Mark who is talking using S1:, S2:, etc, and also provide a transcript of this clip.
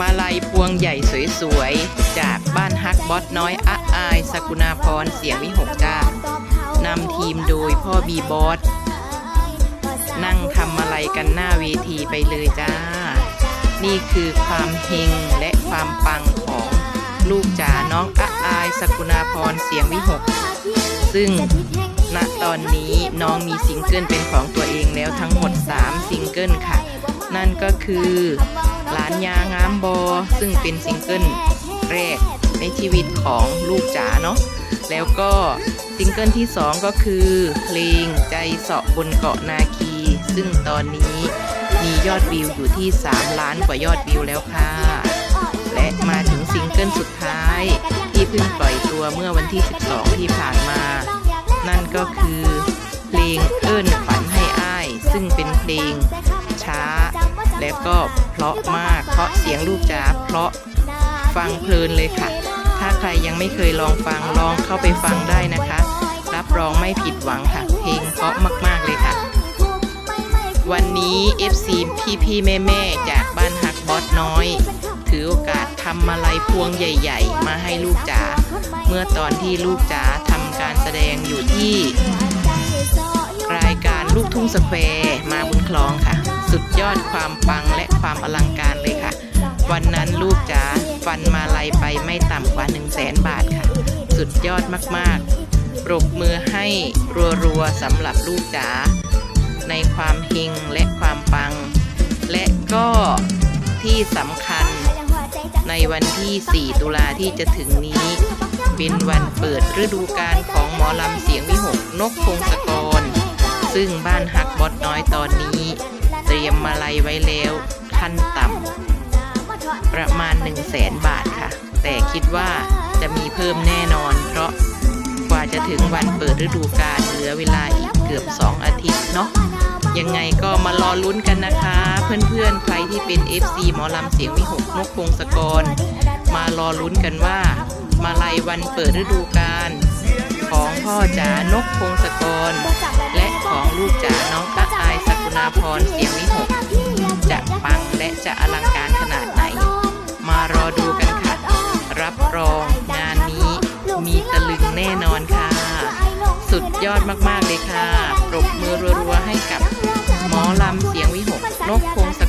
S1: มาลัยพวงใหญ่สวยๆ จากบ้านฮักบอสน้อยอะอายสกุณาพรเสียงวิหกจ้านำทีมโดยพ่อบีบอส นั่งทำอะไรกันหน้าเวทีไปเลยจ้า นี่คือความเฮงและความปังของลูกจ๋าน้องอะอายสกุณาพรเสียงวิหก ซึ่งณตอนนี้น้องมีซิงเกิลเป็นของตัวเองแล้วทั้งหมด 3 ซิงเกิลค่ะ นั่นก็คือหลานยางามบอ ซึ่งเป็นซิงเกิลแรกในชีวิตของลูกจ๋าเนาะแล้วก็ซิงเกิลที่ 2 ก็คือ เพลงใจเสาะบนเกาะนาคี ซึ่งตอนนี้มียอดวิวอยู่ที่ 3 ล้านกว่ายอดวิวแล้วค่ะ และมาถึงซิงเกิลสุดท้าย ที่เพิ่งปล่อยตัวเมื่อวันที่ 12 ที่ผ่านมา นั่นก็คือ เพลงเอิ้นฝันให้อ้าย ซึ่งเป็นเพลงช้า และก็เพราะมาก เพราะเสียงลูกจ๋าเพราะฟังเพลินเลยค่ะ ถ้าใครยังไม่เคยลองฟังลองเข้าไปฟังได้นะคะ รับรองไม่ผิดหวังค่ะ เพลงเพราะมากๆเลยค่ะ วันนี้ FC พี่ๆแม่ๆจากบ้านฮักบอสน้อย ถือโอกาสทำมาลัยพวงใหญ่ ๆ มาให้ลูกจ๋าเมื่อตอนที่ลูกจ๋าทำการแสดงอยู่ที่ รายการลูกทุ่งสแควร์มาบุญคลองค่ะ สุดยอดความปังและความอลังการเลยค่ะ วันนั้นลูกจ๋าฟันมาลัยไปไม่ต่ำกว่า 1 0 0 0 0แสนบาทค่ะ สุดยอดมากๆ ปรบมือให้รัวๆสำหรับลูกจ๋าในความเฮงและความปัง และก็ที่สำคัญในวันที่ 4 ตุลาที่จะถึงนี้ เป็นวันเปิดฤดูกาลของหมอลำเสียงวิหกนกพงศกร ซึ่งบ้านฮักบอสน้อยตอนนี้ เตรียมมาลัยไว้แล้วขั้นต่ำประมาณ 1 0 0 0 0แสนบาทค่ะ แต่คิดว่าจะมีเพิ่มแน่นอน เพราะกว่าจะถึงวันเปิดฤดูกาลเหลือเวลาอีกเกือบ 2 อาทิตย์เนาะยังไงก็มารอลุ้นกันนะคะ เพื่อนๆ ใครที่เป็น FC หมอลำเสียงวิหกนกพงศกร มารอลุ้นกันว่า มาลัยวันเปิดฤดูกาลของพ่อจ๋านกพงศกร และของลูกจ๋าน้อง นาพรเสียงวิหก จะปังและจะอลังการขนาดไหน มารอดูกันค่ะ รับรองงานนี้มีตะลึงแน่นอนค่ะ สุดยอดมากๆเลยค่ะ ปรบมือรัวๆให้กับ หมอลำเสียงวิหกนกพงศ